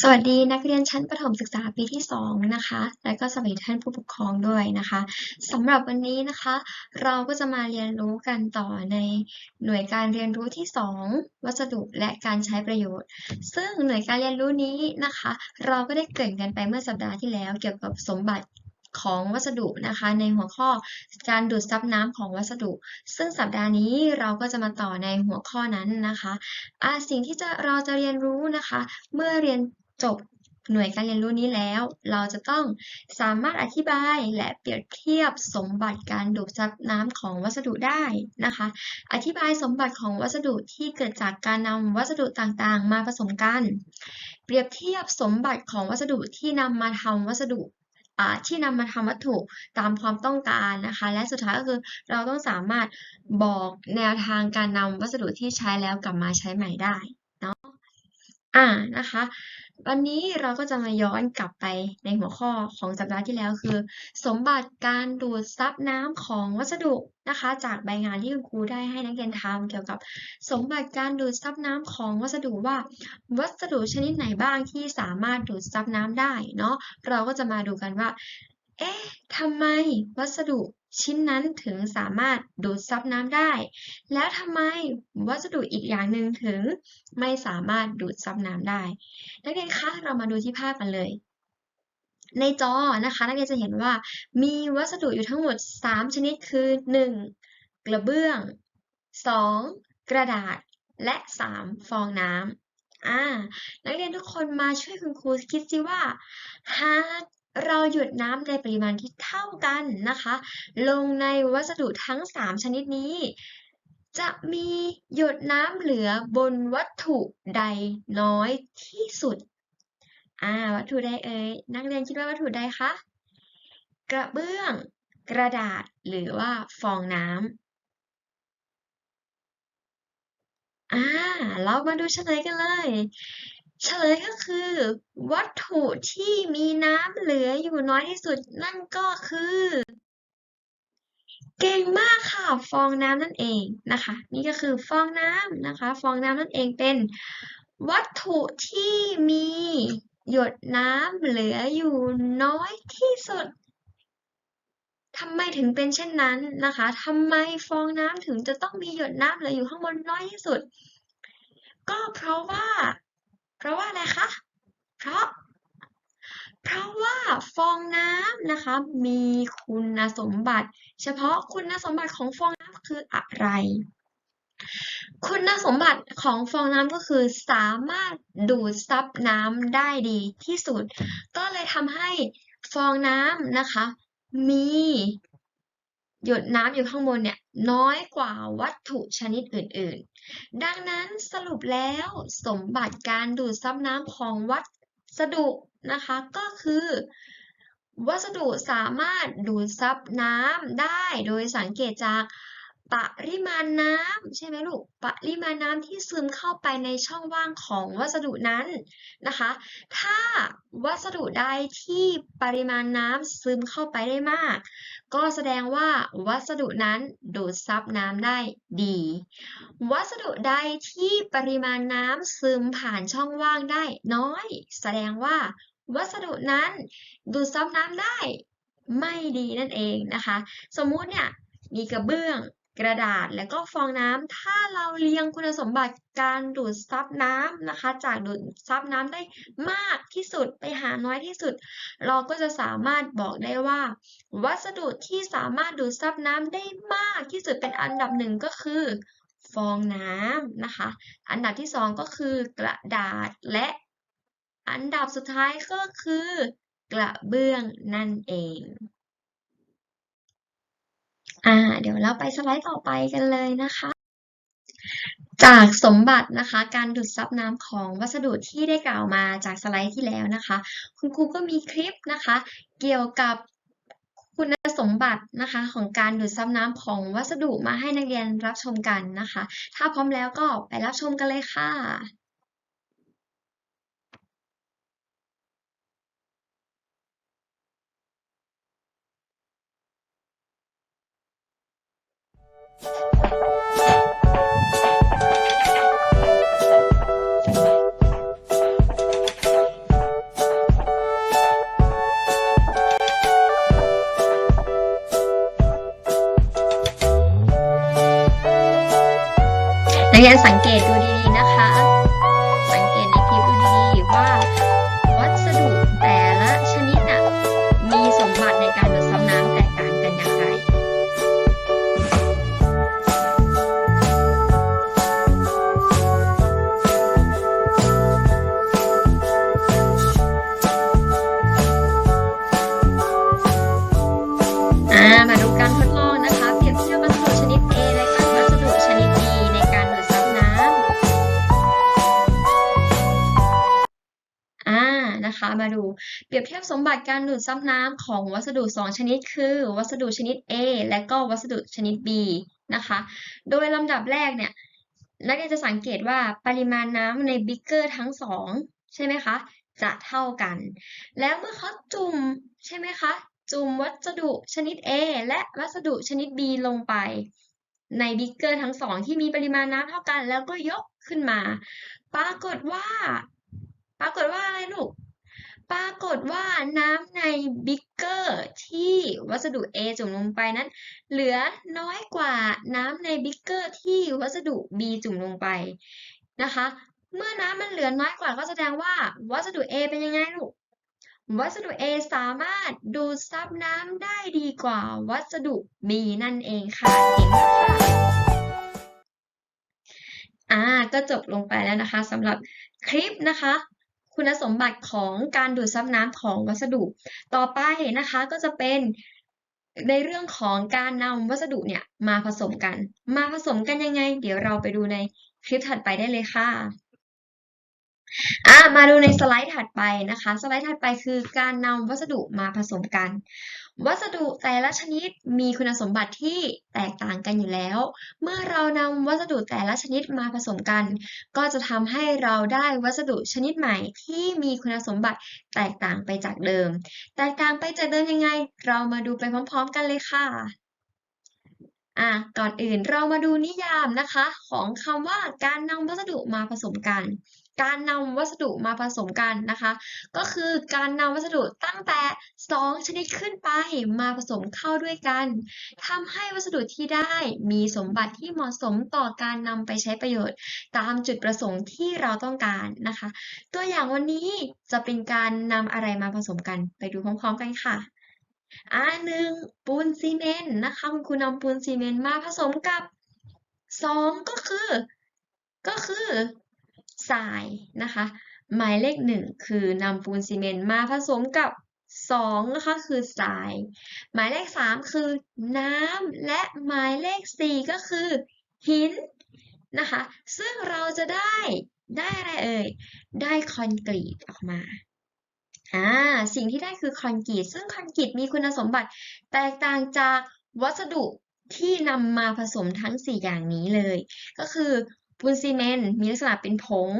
สวัสดีนักเรียนชั้นประถมศึกษาปีที่ 2 นะคะ และก็สวัสดีท่านผู้ปกครองด้วยนะคะสำหรับวันนี้นะคะ เราก็จะมาเรียนรู้กันต่อในหน่วยการเรียนรู้ที่ 2 วัสดุและการใช้ประโยชน์ ซึ่งหน่วยการเรียนรู้นี้นะคะ เราก็ได้เกริ่นกันไปเมื่อสัปดาห์ที่แล้ว เกี่ยวกับสมบัติของวัสดุนะคะในหัวข้อการดูดซับน้ำของวัสดุ ซึ่งสัปดาห์นี้เราก็จะมาต่อในหัวข้อนั้นนะคะอ่าสิ่งที่จะเราจะเรียนรู้นะคะ เมื่อเรียน จบหน่วยการเรียนรู้นี้แล้ว เราจะต้องสามารถอธิบายและเปรียบเทียบสมบัติการดูดซับน้ำของวัสดุได้นะคะ อธิบายสมบัติของวัสดุที่เกิดจากการนำวัสดุต่างๆ มาผสมกัน เปรียบเทียบสมบัติของวัสดุที่นำมาทำวัสดุที่นำมาทำวัตถุตามความต้องการนะคะ และสุดท้ายก็คือเราต้องสามารถบอกแนวทางการนำวัสดุที่ใช้แล้วกลับมาใช้ใหม่ได้ อ่านะคะ วันนี้เราก็จะมาย้อนกลับไปในหัวข้อของสัปดาห์ที่แล้วคือ สมบัติการดูดซับน้ำของวัสดุนะคะ จากใบงานที่คุณครูได้ให้นักเรียนทำเกี่ยวกับ สมบัติการดูดซับน้ำของวัสดุว่า วัสดุชนิดไหนบ้างที่สามารถดูดซับน้ำได้เนาะเราก็จะมาดูกันว่าเอ๊ะทำไมวัสดุ ชิ้นนั้นถึงสามารถดูดซับน้ำได้ แล้วทำไมวัสดุอีกอย่างหนึ่งถึงไม่สามารถดูดซับน้ำได้ นักเรียนคะเรามาดูที่ภาพกันเลย ในจอนะคะนักเรียนจะเห็นว่ามีวัสดุอยู่ทั้งหมด 3 ชนิดคือ 1. กระเบื้อง 2. กระดาษ และ 3. ฟองน้ำอ่านักเรียนทุกคนมาช่วยคุณครูคิดสิว่าหาก เราหยดน้ำในปริมาณที่เท่ากันนะคะ ลงในวัสดุทั้ง 3 ชนิดนี้ จะมีหยดน้ำเหลือบนวัตถุใดน้อยที่สุด อ่า วัตถุใดเอ่ยนักเรียนคิดว่าวัตถุใดคะกระเบื้อง กระดาษหรือว่าฟองน้ำอ่า เรามาดูเฉลยกันเลย เฉลยก็คือ วัตถุที่มีน้ำเหลืออยู่น้อยที่สุดนั่นก็คือ เก่งมากค่ะฟองน้ำนั่นเองนะคะ นี่ก็คือฟองน้ำนะคะ ฟองน้ำนั่นเองเป็นวัตถุที่มีหยดน้ำเหลืออยู่น้อยที่สุดทำไมถึงเป็นเช่นนั้นนะคะทำไมฟองน้ำถึงจะต้องมีหยดน้ำเหลืออยู่ข้างบนน้อยที่สุด ก็เพราะว่า เพราะว่าอะไรคะ เพราะ เพราะว่าฟองน้ำนะคะ มีคุณสมบัติ เฉพาะคุณสมบัติของฟองน้ำคืออะไร คุณสมบัติของฟองน้ำก็คือสามารถดูดซับน้ำได้ดีที่สุด ก็เลยทำให้ฟองน้ำนะคะ มี หยดน้ำอยู่ข้างบนเนี่ยน้อยกว่าวัตถุชนิดอื่นๆ ดังนั้นสรุปแล้วสมบัติการดูดซับน้ำของวัสดุนะคะก็คือ วัสดุสามารถดูดซับน้ำได้โดยสังเกตจาก ปริมาณน้ำใช่ไหมลูกปริมาณน้ำที่ซึมเข้าไปในช่องว่างของวัสดุนั้นนะคะ ถ้าวัสดุใดที่ปริมาณน้ำซึมเข้าไปได้มาก ก็แสดงว่าวัสดุนั้นดูดซับน้ำได้ดี วัสดุใดที่ปริมาณน้ำซึมผ่านช่องว่างได้น้อย แสดงว่าวัสดุนั้นดูดซับน้ำได้ไม่ดีนั่นเองนะคะ สมมุติเนี่ยมีกระเบื้อง กระดาษและก็ฟองน้ำถ้าเราเรียงคุณสมบัติการดูดซับน้ำนะคะ จากดูดซับน้ำได้มากที่สุดไปหาน้อยที่สุด เราก็จะสามารถบอกได้ว่า วัสดุที่สามารถดูดซับน้ำได้มากที่สุดเป็นอันดับหนึ่งก็คือฟองน้ำนะคะ อันดับที่สองก็คือกระดาษและอันดับสุดท้ายก็คือกระเบื้องนั่นเอง อ่า เดี๋ยวเราไปสไลด์ต่อไปกันเลยนะคะ จากสมบัตินะคะ การดูดซับน้ำของวัสดุที่ได้กล่าวมาจากสไลด์ที่แล้วนะคะ คุณครูก็มีคลิปนะคะ เกี่ยวกับคุณสมบัตินะคะของการดูดซับน้ำของวัสดุมาให้นักเรียนรับชมกันนะคะ ถ้าพร้อมแล้วก็ไปรับชมกันเลยค่ะ นักเรียนสังเกตดูดิ นะคะ มาดูเปรียบเทียบสมบัติการดูดซับน้ำของวัสดุ 2 ชนิด คือ วัสดุชนิด A และก็วัสดุชนิด B นะคะ โดยลำดับแรกเนี่ยนักเรียนจะสังเกตว่าปริมาณน้ำในบิ๊กเกอร์ทั้งสองใช่ไหมคะ จะเท่ากัน แล้วเมื่อเขาจุ่มใช่ไหมคะ จุ่มวัสดุชนิด A และวัสดุชนิด B ลงไปในบิ๊กเกอร์ทั้งสองที่มีปริมาณน้ำเท่ากัน แล้วก็ยกขึ้นมา ปรากฏว่า ปรากฏว่าอะไรลูก ปรากฏว่าน้ำในบิ๊กเกอร์ที่วัสดุ A จุ่มลงไปนั้น เหลือน้อยกว่าน้ำในบิ๊กเกอร์ที่วัสดุ B จุ่มลงไปนะคะ เมื่อน้ำมันเหลือน้อยกว่าก็แสดงว่าวัสดุ A เป็นยังไงลูกวัสดุ A สามารถดูดซับน้ำได้ดีกว่าวัสดุ B นั่นเองค่ะเก่งมากค่ะอ่าก็จบลงไปแล้วนะคะสำหรับคลิปนะคะ คุณสมบัติของการดูดซับน้ำของวัสดุ ต่อไปนะคะก็จะเป็นในเรื่องของการนำวัสดุเนี่ยมาผสมกัน มาผสมกันยังไง เดี๋ยวเราไปดูในคลิปถัดไปได้เลยค่ะ อ่ามาดูในสไลด์ถัดไปนะคะ สไลด์ถัดไปคือการนำวัสดุมาผสมกัน วัสดุแต่ละชนิดมีคุณสมบัติที่แตกต่างกันอยู่แล้ว เมื่อเรานำวัสดุแต่ละชนิดมาผสมกัน ก็จะทำให้เราได้วัสดุชนิดใหม่ที่มีคุณสมบัติแตกต่างไปจากเดิม แตกต่างไปจากเดิมยังไง เรามาดูไปพร้อม ๆ กันเลยค่ะอะก่อนอื่นเรามาดูนิยามนะคะ ของคำว่าการนำวัสดุมาผสมกัน การนำวัสดุมาผสมกันนะคะ ก็คือการนำวัสดุตั้งแต่ 2 ชนิดขึ้นไปมาผสมเข้าด้วยกันทำให้วัสดุที่ได้มีสมบัติที่เหมาะสมต่อการนำไปใช้ประโยชน์ ตามจุดประสงค์ที่เราต้องการนะคะ ตัวอย่างวันนี้จะเป็นการนำอะไรมาผสมกันไปดูพร้อมๆ กันค่ะอ่าหนึ่งปูนซีเมนต์นะคะคุณครูนำปูนซีเมนต์มาผสมกับสองก็คือ ก็คือ ทรายนะคะ หมายเลขหนึ่งคือนำปูนซีเมนต์มาผสมกับสองนะคะคือทราย หมายเลขสามคือน้ำและหมายเลขสี่ก็คือหินนะคะ ซึ่งเราจะได้ได้อะไรเอ่ย ได้คอนกรีตออกมาอ่าสิ่งที่ได้คือคอนกรีต ซึ่งคอนกรีตมีคุณสมบัติ แตกต่างจากวัสดุที่นำมาผสมทั้ง 4 อย่างนี้เลย ก็คือ ปูนซีเมนต์มีลักษณะเป็นผง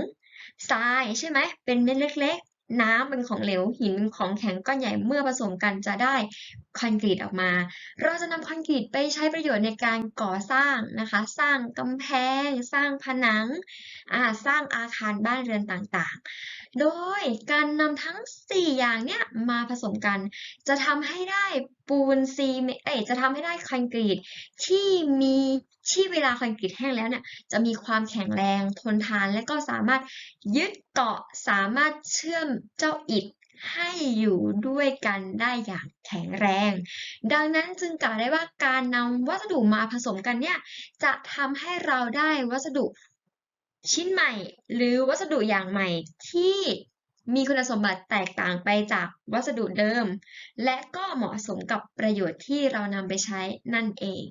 ทรายใช่ไหมเป็นเม็ดเล็กๆ น้ำเป็นของเหลวหินเป็นของแข็งก้อนใหญ่เมื่อผสมกันจะได้คอนกรีตออกมา เราจะนำคอนกรีตไปใช้ประโยชน์ในการก่อสร้างนะคะ สร้างกำแพง สร้างผนังสร้างอาคารบ้านเรือนต่างๆ โดยการนำทั้ง 4 อย่างเนี้ยมาผสมกัน จะทำให้ได้ปูนซีเมนต์เอ้ยจะทำให้ได้คอนกรีตที่มีที่เวลาคอนกรีตแห้งแล้วเนี่ยจะมีความแข็งแรงทนทาน และก็สามารถยึดเกาะสามารถเชื่อมเจ้าอิฐให้อยู่ด้วยกันได้อย่างแข็งแรง ดังนั้นจึงกล่าวได้ว่าการนำวัสดุมาผสมกันเนี่ยจะทำให้เราได้วัสดุชิ้นใหม่ หรือวัสดุอย่างใหม่ที่ มีคุณสมบัติแตกต่างไปจากวัสดุเดิม และก็เหมาะสมกับประโยชน์ที่เรานำไปใช้นั่นเอง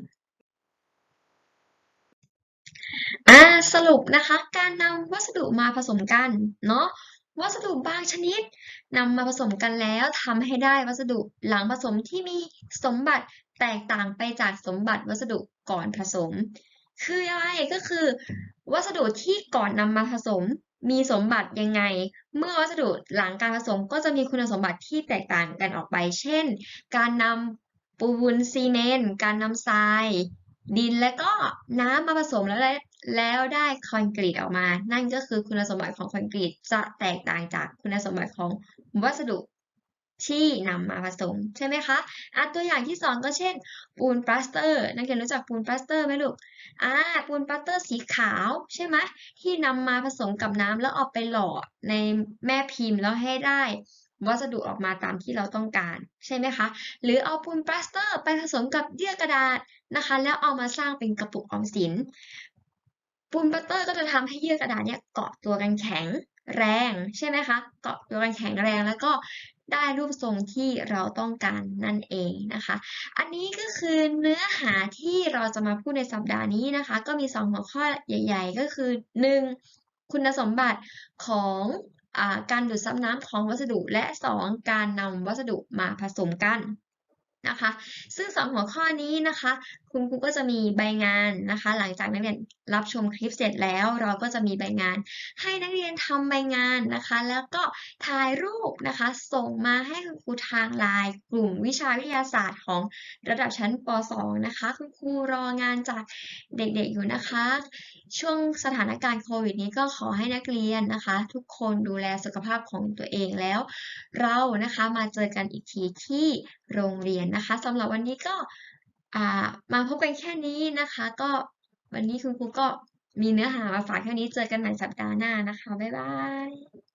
อ่าสรุปนะคะ การนำวัสดุมาผสมกันเนาะวัสดุบางชนิดนำมาผสมกันแล้วทำให้ได้วัสดุหลังผสมที่มีสมบัติแตกต่างไปจากสมบัติวัสดุก่อนผสม คืออะไรก็คือ วัสดุที่ก่อนนำมาผสมมีสมบัติยังไง เมื่อวัสดุหลังการผสมก็จะมีคุณสมบัติที่แตกต่างกันออกไป เช่น การนำปูนซีเมนต์การนำทราย ดินและก็น้ำมาผสมแล้วแล้วได้คอนกรีตออกมา นั่นก็คือคุณสมบัติของคอนกรีตจะแตกต่างจากคุณสมบัติของวัสดุ ที่นำมาผสมใช่ไหมคะอะตัวอย่างที่สองก็เช่น ปูนปลาสเตอร์ นักเรียนรู้จักปูนปลาสเตอร์ไหมลูกอ่าปูนปลาสเตอร์สีขาวใช่ไหมที่นำมาผสมกับน้ำแล้วเอาไปหล่อในแม่พิมพ์แล้วให้ได้วัสดุออกมาตามที่เราต้องการใช่ไหมคะ หรือเอาปูนปลาสเตอร์ไปผสมกับเยื่อกระดาษนะคะ แล้วเอามาสร้างเป็นกระปุกออมสิน ปูนปลาสเตอร์ก็จะทำให้เยื่อกระดาษเนี่ยเกาะตัวกันแข็งแรงใช่ไหมคะ เกาะตัวกันแข็งแรงแล้วก็ ได้รูปทรงที่เราต้องการนั่นเองนะคะ อันนี้ก็คือเนื้อหาที่เราจะมาพูดในสัปดาห์นี้นะคะ ก็มีสองหัวข้อใหญ่ ๆ ก็คือหนึ่งคุณสมบัติของอการดูดซับน้ำของวัสดุ และสองการนำวัสดุมาผสมกัน นะคะ ซึ่งสองหัวข้อนี้นะคะ คุณครูก็จะมีใบงานนะคะ หลังจากนักเรียนรับชมคลิปเสร็จแล้ว เราก็จะมีใบงาน ให้นักเรียนทำใบงานนะคะ แล้วก็ถ่ายรูปนะคะ ส่งมาให้คุณครูทางไลน์กลุ่มวิชาวิทยาศาสตร์ของระดับชั้นป .2 นะคะ คุณครูรองานจากเด็กๆอยู่นะคะ ช่วงสถานการณ์โควิดนี้ก็ขอให้นักเรียนนะคะ ทุกคนดูแลสุขภาพของตัวเองแล้ว เรานะคะมาเจอกันอีกทีที่โรงเรียนนะคะสำหรับวันนี้ก็มาพบกันแค่นี้นะคะ ก็วันนี้คุณครูก็มีเนื้อหามาฝากแค่นี้เจอกันใหม่สัปดาห์หน้านะคะ บ๊ายบาย